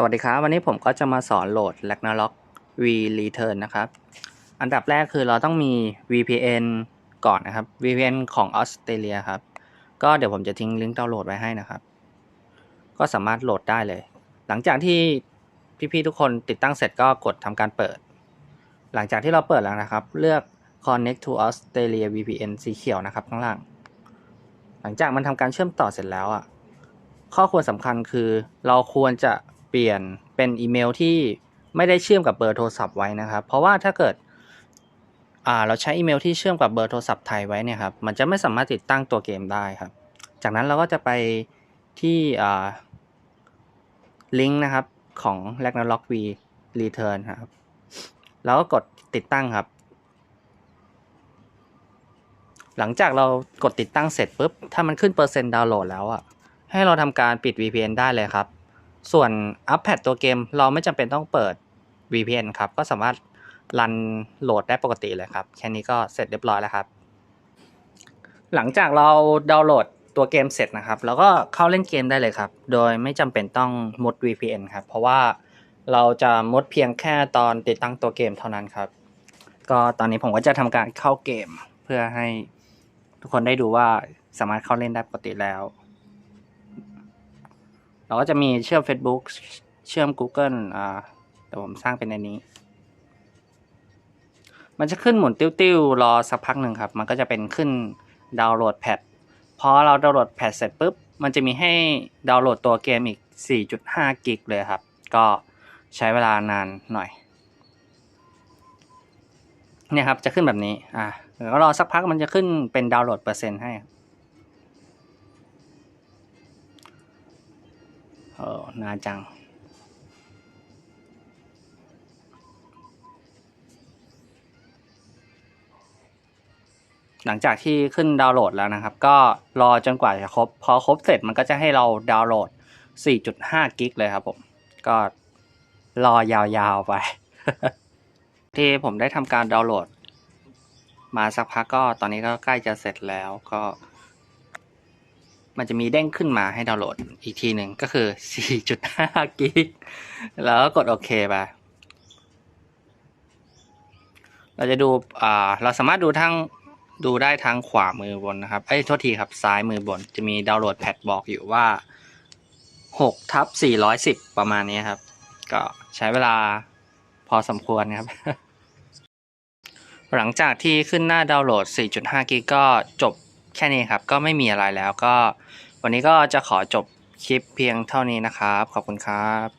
สวัสดีครับ วันนี้ผมก็จะมาสอนโหลด Ragnarok V Return นะครับ อันดับแรกคือเราต้องมี VPN ก่อนนะครับ VPN ของออสเตรเลียครับ ก็เดี๋ยวผมจะทิ้งลิงก์ดาวน์โหลดไว้ให้นะครับ ก็สามารถโหลดได้เลย หลังจากที่พี่ๆทุกคนติดตั้งเสร็จก็กดทำการเปิด หลังจากที่เราเปิดแล้วนะครับ เลือก Connect to Australia VPN สีเขียวนะครับข้างล่าง หลังจากมันทำการเชื่อมต่อเสร็จแล้วอะข้อควรสำคัญคือเราควรจะ เปลี่ยนเป็นอีเมลที่ไม่ได้เชื่อมกับเบอร์โทรศัพท์ไว้นะครับ เพราะว่าถ้าเกิดเราใช้อีเมลที่เชื่อมกับเบอร์โทรศัพท์ไทยไว้เนี่ยครับมันจะไม่สามารถติดตั้งตัวเกมได้ครับ จากนั้นเราก็จะไปที่ลิงก์นะครับของ Ragnarok V Return ครับแล้วก็กดติดตั้งครับ หลังจากเรากดติดตั้งเสร็จปุ๊บ ถ้ามันขึ้นเปอร์เซ็นต์ดาวน์โหลดแล้วอะให้เราทำการปิด VPN ได้เลยครับ ส่วนอัปแพดตัวเกมเราไม่จำเป็นต้องเปิด VPN ครับ ก็สามารถรันโหลดได้ปกติเลยครับ แค่นี้ก็เสร็จเรียบร้อยแล้วครับ หลังจากเราดาวน์โหลดตัวเกมเสร็จนะครับแล้วก็เข้าเล่นเกมได้เลยครับ โดยไม่จำเป็นต้องมุด VPN ครับ เพราะว่าเราจะมุดเพียงแค่ตอนติดตั้งตัวเกมเท่านั้นครับ ก็ตอนนี้ผมก็จะทำการเข้าเกม เพื่อให้ทุกคนได้ดูว่าสามารถเข้าเล่นได้ปกติแล้ว เราก็จะมีเชื่อม Facebook เชื่อม Google อ่าแต่ผมสร้างเป็นในนี้ มันจะขึ้นหมุนติ้วๆ รอสักพักหนึ่งครับ มันก็จะเป็นขึ้นดาวน์โหลดแพทพอเราดาวน์โหลดแพทเสร็จปุ๊บ มันจะมีให้ดาวน์โหลดตัวเกมอีก 4.5 กิกเลยครับ ก็ใช้เวลานานหน่อย เนี่ยครับ จะขึ้นแบบนี้ อ่าแล้วก็รอสักพักมันจะขึ้นเป็นดาวน์โหลดเปอร์เซ็นต์ให้ครับ เออนาจัง หลังจากที่ขึ้นดาวน์โหลดแล้วนะครับ ก็รอจนกว่าจะครบ พอครบเสร็จมันก็จะให้เราดาวน์โหลด 4.5 กิกเลยครับผม ก็รอยาวๆไป ที่ผมได้ทำการดาวน์โหลด มาสักพักก็ตอนนี้ก็ใกล้จะเสร็จแล้วก็ มันจะมีเด้งขึ้นมาให้ดาวน์โหลดอีกทีหนึ่งก็คือ 4.5 กิก แล้วก็กดโอเคไป เราจะดูอ่าเราสามารถดูทั้งดูได้ทางขวามือบนนะครับ เอ้ย โทษทีครับ ซ้ายมือบน จะมีดาวน์โหลดแพทบอกอยู่ว่า6ทับ410 ประมาณนี้ครับ ก็ใช้เวลาพอสมควรครับ หลังจากที่ขึ้นหน้าดาวน์โหลด 4.5 กิกก็จบ แค่นี้ครับก็ไม่มีอะไรแล้วก็ วันนี้ก็จะขอจบคลิปเพียงเท่านี้นะครับ ขอบคุณครับ